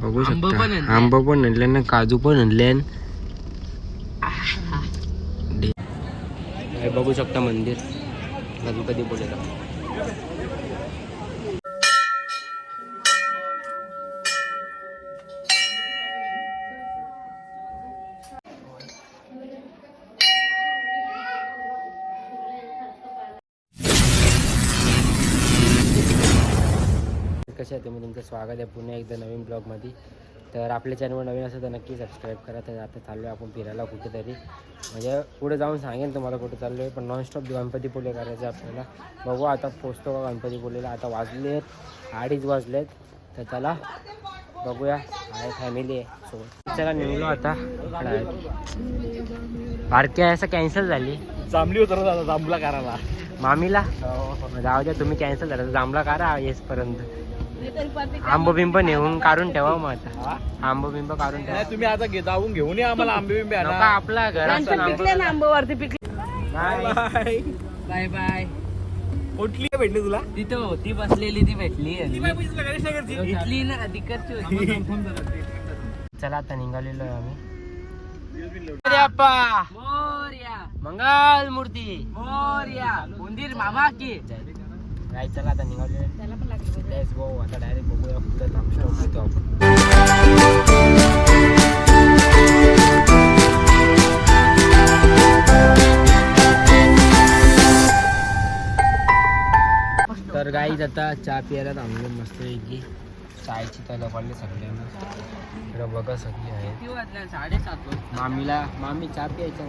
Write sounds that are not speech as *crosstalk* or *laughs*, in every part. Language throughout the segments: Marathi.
बघू शकता. आंब पण आणले ना काजू पण आणले बघू शकता मंदिर. गणपती बोलेला कसे आहे तुम्ही तुमचं स्वागत आहे पुन्हा एकदा नवीन ब्लॉगमध्ये. तर आपल्या चॅनलवर नवीन असेल तर नक्की सबस्क्राईब करा. तर आता चाललो आहे आपण फिरायला कुठेतरी. म्हणजे पुढे जाऊन सांगेन तुम्हाला कुठे चाललो आहे पण नॉनस्टॉप गणपतीपुळे करायचं आहे आपल्याला. बघू आता पोचतो का गणपतीपुळेला आता वाजलेत अडीच वाजलेत. तर चला बघूया. आहे फॅमिली आहे सोबत. चला निघलो आता. बारकी असं कॅन्सल झाली. जांभली होतं दादा जांभला करायला. मामीला? जाऊ द्या तुम्ही कॅन्सल झालं जांभळा करा येसपर्यंत. आंब बिंब नेऊन काढून ठेवा मग आता. आंब बिंब काढून ठेवा. तुम्ही आता जाऊन घेऊन या आम्हाला आंबे बिंबे आपला घराचा पिकले आंबावरती पिकले बाय. बाय. Bye bye. कुठली भेटली तुला? तिथं होती बसलेली ती भेटली. इथली ना तिकडची होती. *laughs* चला आता निघालेलो आहे आम्ही. मंगल मूर्ती मोर्या. उंदीर मामा की. काय चला आता निघालेलो लेट्स गो आता डायरेक्ट बघूया कुठं थांब स्टॉप होतो आपण. तर गाईच आता चहा प्यायला थांबलो मस्त पैकी चायची तलं पडले सगळ्यांना. इकडं बघा सगळी आहे साडेसात मामीला मामी चहा प्यायचं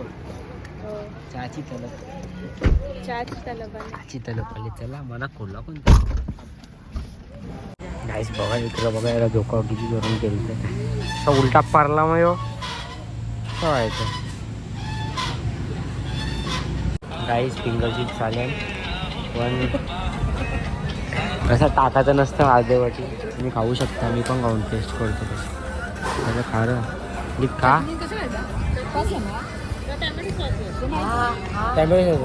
बोलतो चहाची तलप चहाची तलप आली. चला मला खोलला पण गाईस बघा इकडं बघा याला धोका किती करून केलं असा उलटा पारला मग. कसं व्हायचं. गाईस फिंगरची चालेल पण कसं टाकायचं नसतं अर्धेवाटी. तुम्ही खाऊ शकता. मी पण खाऊन टेस्ट करतो. त्याचं खारं. आणि का? टॅमॅटो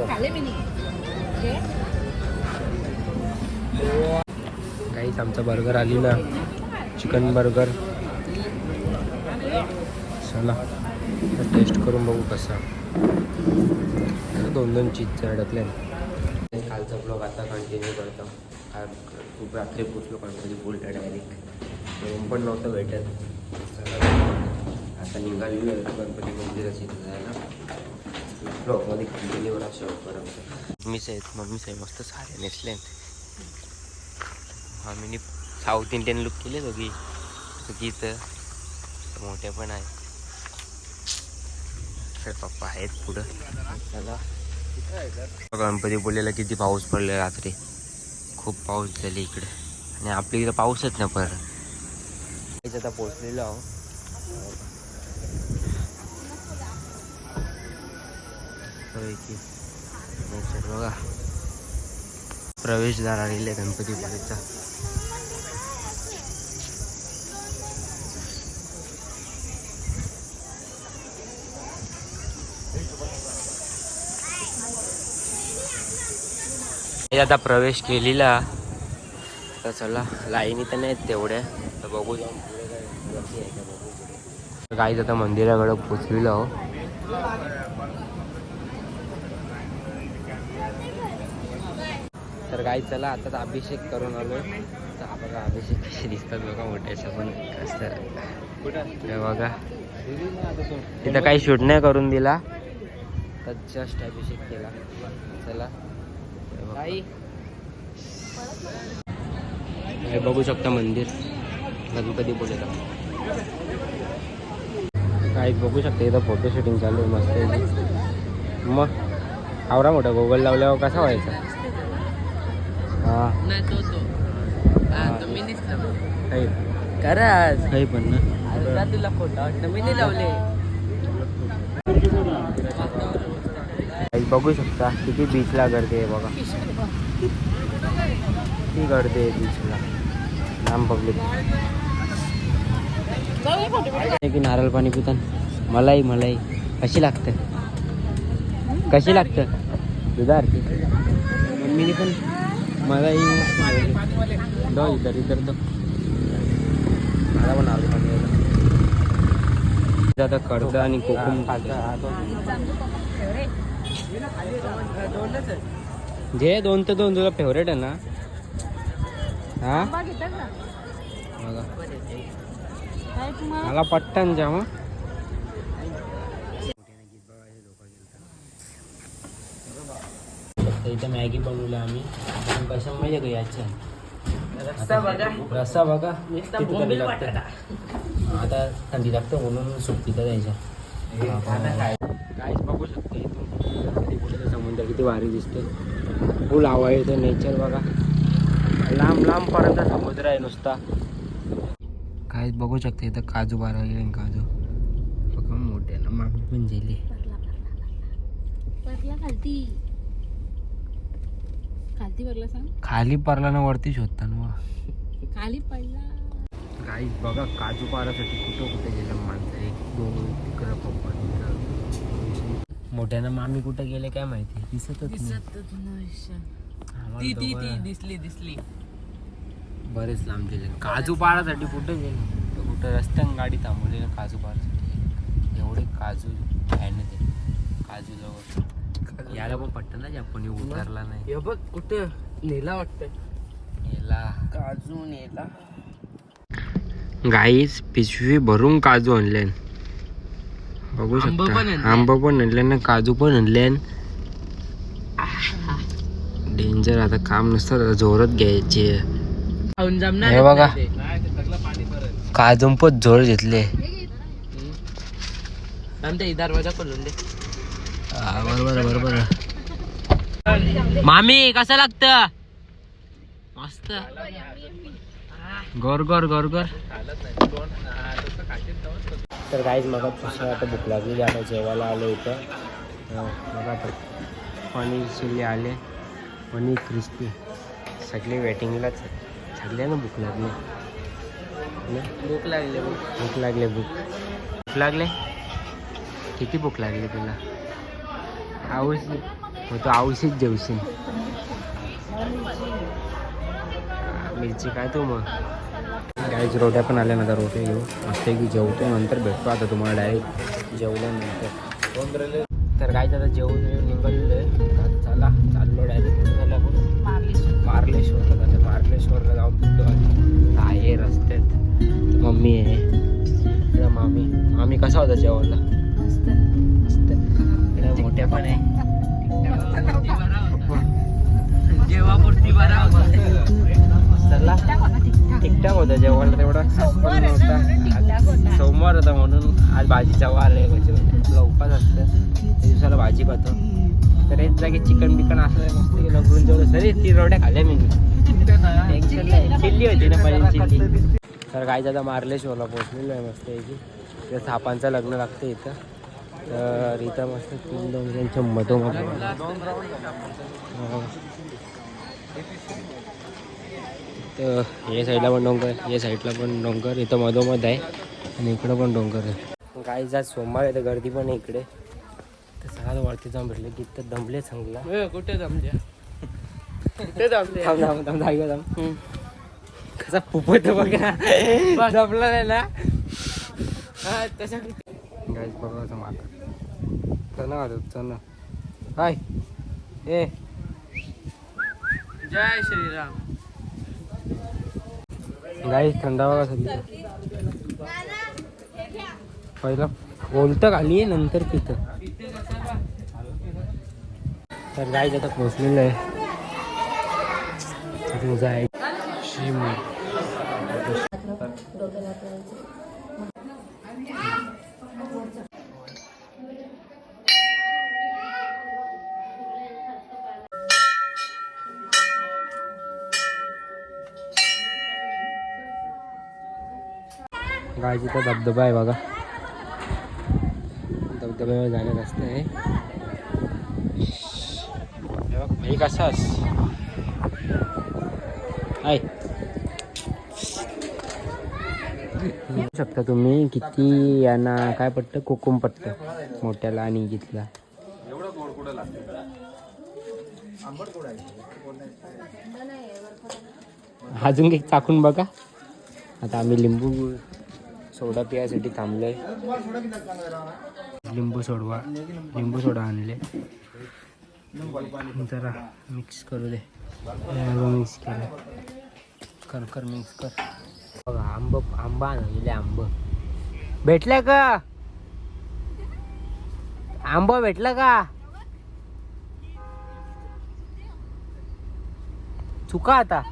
काहीच आमचा बर्गर आली ना. चिकन बर्गर चला टेस्ट करून बघू कसा. दोन दोन चीजचे अडकल्या कालचा ब्लॉग आता कंटिन्यू करतो. आज खूप रात्री पोचलो गणपती बोलता डायरेक्ट रूम पण नव्हतं भेटत. आता निघालेलो गणपती मंदिराची इथं जायला ब्लॉगमध्ये कंटिन्यू राहा परत मम्मीच आहेत मम्मी आहे मस्त साड्या नेसले मम्मीने साऊथ इंडियन लुक केले दोघी दोघी मोठे पण आहे पप्पा आहेत पुढं गणपती बोललेला किती पाऊस पडला रात्री खूप पाऊस झाले इकडे आणि आपल्या इकडे पाऊसच ना पर आता पोचलेलो आहो मस्तपैकी nature बघा. प्रवेशद्वार आलेले गणपतीपुळेचा. हे आता प्रवेश केलेला. तर चला लाईनी तर नाहीत तेवढ्या. तर बघू जाऊन पुढे काय आहे. का बघू. काही आता मंदिराकडं पोचलेलो आहो तर गाई चला आता अभिषेक करून आलोय. तर हा बघा अभिषेक कसे दिसतात बघा मोठ्याचं पण कसं. हे बघा. तिथं काही शूट नाही करून दिला. तर जस्ट अभिषेक केला. चला. हे बघा. शकता मंदिर. गणपती बोलेला काही बघू शकता इथं फोटो शूटिंग चालू आहे मस्त. मग आवरा मोठा गोगल लावल्यावर कसा व्हायचा? नाही तो तो. हा, तो मी दिसला काही काही पण ना. अरे तुला खोटा वाटतं लावले. काही बघू शकता किती बीचला गर्दी आहे बघा. किती गर्दी आहे बीचला लांब पब्लिक. की नारळ पाणी पितान? मलाई मलाई. कशी लागतं? कशी लागतं? दुधारती मम्मीने पण मलाई दो इधर इधर दो मला पण नारळ पाणी आता कर्ज आणि कोकम जे दोन तर दोन तुला फेवरेट आहे ना. हा? बघा. मला पट्टन जाम हं. तर इथं मॅगी बनवलं आम्ही. आपण कशा माहिती का याच्या? रस्ता बघा. रस्सा बघा. थंडी लागते. आता थंडी लागते म्हणून सूप पिता द्यायच्या. काहीच बघू शकते इथून. समुद्र किती भारी दिसते फुल हवा येते नेचर बघा. लांब लांब पर्यंत समुद्र आहे नुसता. काहीच बघू शकते इथं काजू बारा काजू. बघा मोठे ना मामी पण गेली परला परला सांग? खाली पडला ना वरती शोधता ना मग. खाली पडला. गाईस बघा काजू पारासाठी कुठं कुठे गेलं माणसं. एक दोन तिकडं पप्पा तिकडं. मोठ्यानं मामी कुठं गेले काय माहिती? दिसतच नाही. दिसतच नाही. आम्हाला ती ती ती दोघं दिसली दिसली. बरेच लांब गेले. काजू पारासाठी कुठं गेले? तर कुठं रस्त्यानं गाडी थांबवली ना काजू पारासाठी? एवढे काजू आहे ना ते काजू जवळ याला पण पटतं ना आपण उतरला नाही. हे बघ कुठं? नेला वाटतं याला काजू नेला. गाईस पिशवी भरून काजू आणले बघू आंबं पण आणले. शकता आंबा पण आणले ना काजू पण आणले डेंजर आता काम नसतं आता जोरात घ्यायचे हे बघा. काजू पण जोर घेतले. दरवाजा खोलून दे. बरोबर बरोबर. मामी कसं लागतं? मस्त. गोर गोर गोर गोर. तर काहीच मग आता भूक लागलेली आता जेवायला आलो इथं. बघा आता पनीर चिल्ली आले. पनीर क्रिस्पी सगळे वेटिंगलाच. सगळ्यांना भूक लागली. ना? भूक लागली. भूक लागले भूक. भूक लागले? किती भूक लागली तुला? आवशी मग तू आवशीच जेवशील मिरची काय तू मग. काहीच रोट्या पण आल्या ना आता रोट्या घेऊ. मस्त की जेवतो नंतर भेटतो आता तुम्हाला डायरेक्ट जेवल्यानंतर. तर काय आता जेवून येऊन निघालेलं आहे चला चाललो डायरेक्ट आपण मार्लेश्वरला जाते मार्लेश्वरला जाऊन भेटतो आहे रस्त्यात. मम्मी आहे. मामी. मामी कसा होता जेवायला? मोठ्या पण आहे. जेवापुरती बरा होता. चला. होता जेवायला तेवढा. सोमवार होता. म्हणून आज भाजीचा वार आहे म्हणजे उपास असतं. त्या दिवसाला भाजी पाहतो तर एक जागी चिकन बिकन असलं मस्त की लग्न जेवढं सरी ती रोट्या खाल्ल्या मी. चिल्ली होती ना पनीर चिल्ली. तर काय आता मार्लेश्वरला पोहोचलेलो आहे मस्त याची सापांचं लग्न लागतं इथं. तर इथं मस्त तीन डोंगरांच्या मधोमध. हा. तर या साईडला पण डोंगर या साईडला पण डोंगर इथं मधोमध आहे आणि इकडं पण डोंगर आहे. काही जात सोमवार आहे तर गर्दी पण आहे इकडे. तर सगळ्यात वरती जाऊन भेटले की तर दमले चांगला. कुठे जमते कुठे कसा बघा जमला नाही ना. तसं गाईज बघा कसं मागं चल ना चल ना हाय. ए. जय श्रीराम. गाईज थंडा बघा सगळी पहिला बोलतं खाली नंतर तिथं तर गाईज आता पोचलेलं आहे. तिथे जाय शिम गायचा धबधबा आहे बघा. धबधब्यावर जाण्या रस्ता आहे. भाई कसास हाय बघू शकता तुम्ही किती यांना काय पडतं कुकुम पडतं मोठ्याला आणि घेतला अजून काही चाकून बघा. आता आम्ही लिंबू सोडा पियासाठी थांबलोय. लिंबू सोडवा. लिंबू सोडा आणले. जरा मिक्स करू दे. मिक्स केलं. कर कर मिक्स कर. बघा आंब आंबा आणले आंब. भेटलं का? आंब भेटलं का? चुका आता.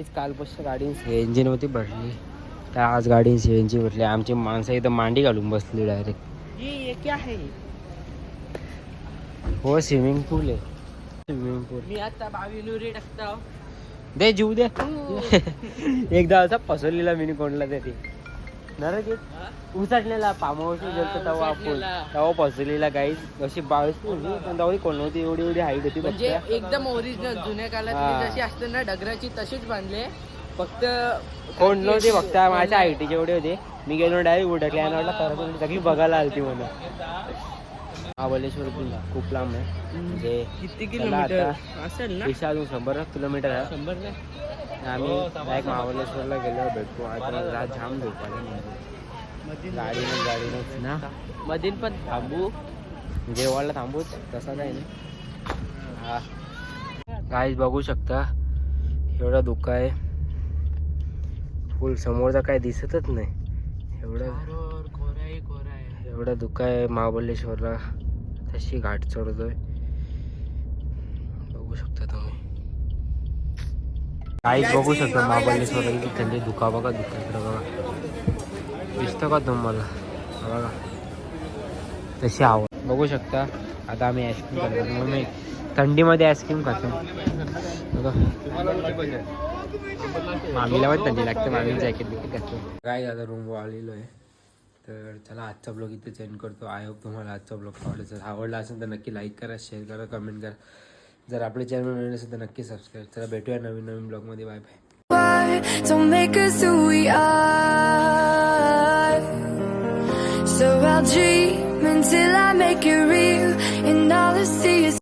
कालपासून गाडी सी एन जी नव्हती भरली. तर आज गाडी सी एन जी भरली. आमची माणसं इथं मांडी घालून बसली डायरेक्ट ये क्या है? हो स्विमिंग पूल आहे. स्विमिंग पूल मी आता बावी नुरी टाकता दे जीव दे. *laughs* एकदा असा फसवलेला मिनी कोणला तरी. नरक उचडलेला पामावर गेलतो तेव्हा आपण. तेव्हा फसवलेला काही अशी बावीस होती पण तेव्हा कोण नव्हती? एवढी एवढी हाईट होती म्हणजे. एकदम ओरिजिनल जुन्या. काळात जशी असते ना डगराची तशीच बांधले फक्त कोण नव्हते फक्त? माझ्या हाईटीचे एवढे होते. मी गेलो डायरेक्ट उडकले आणि वाटलं खरं सगळी बघायला आलती म्हणून. महाबळेश्वर पुल खूप लांब आहे. म्हणजे किती किलोमीटर. असेल ना? शंभर किलोमीटर आहे. शंभर आम्ही डायरेक्ट महाबळेश्वरला गेलो भेटतो आता रात जाम झोपायला गाडीनं गाडीनं ना. मधील पण थांबू. जेवायला थांबूच तसा नाही. हा. गाईज बघू शकता एवढं धुकं आहे. फुल समोरचा काय दिसतच नाही. एवढं एवढं धुकं आहे महाबळेश्वरला. तशी घाट चढतोय. बघू शकता काहीच बघू शकता महाबळेश्वरला किती थंडी धुका बघा इकडं बघा. दिसतं का तुम्हाला? बघा. तशी आवड बघू शकता. आता आम्ही आईस्क्रीम करतो मग मी थंडीमध्ये आईस्क्रीम खातो. बघा. मामीला पण थंडी लागते. मामी जॅकेट बिकेट घातलं. काय आता रूम आलेलो आहे. तर चला आजचा ब्लॉग इथे सेंड करतो. आय होप तुम्हाला आजचा ब्लॉग आवडला आवडला असेल तर नक्की लाईक करा शेअर करा कमेंट करा. जर आपले चॅनल नवीन असेल तर नक्की सबस्क्राईब चला भेटूया नवीन नवीन ब्लॉगमध्ये bye bye Don't make us who we are. So I'll dream until I make it real, and all I see is.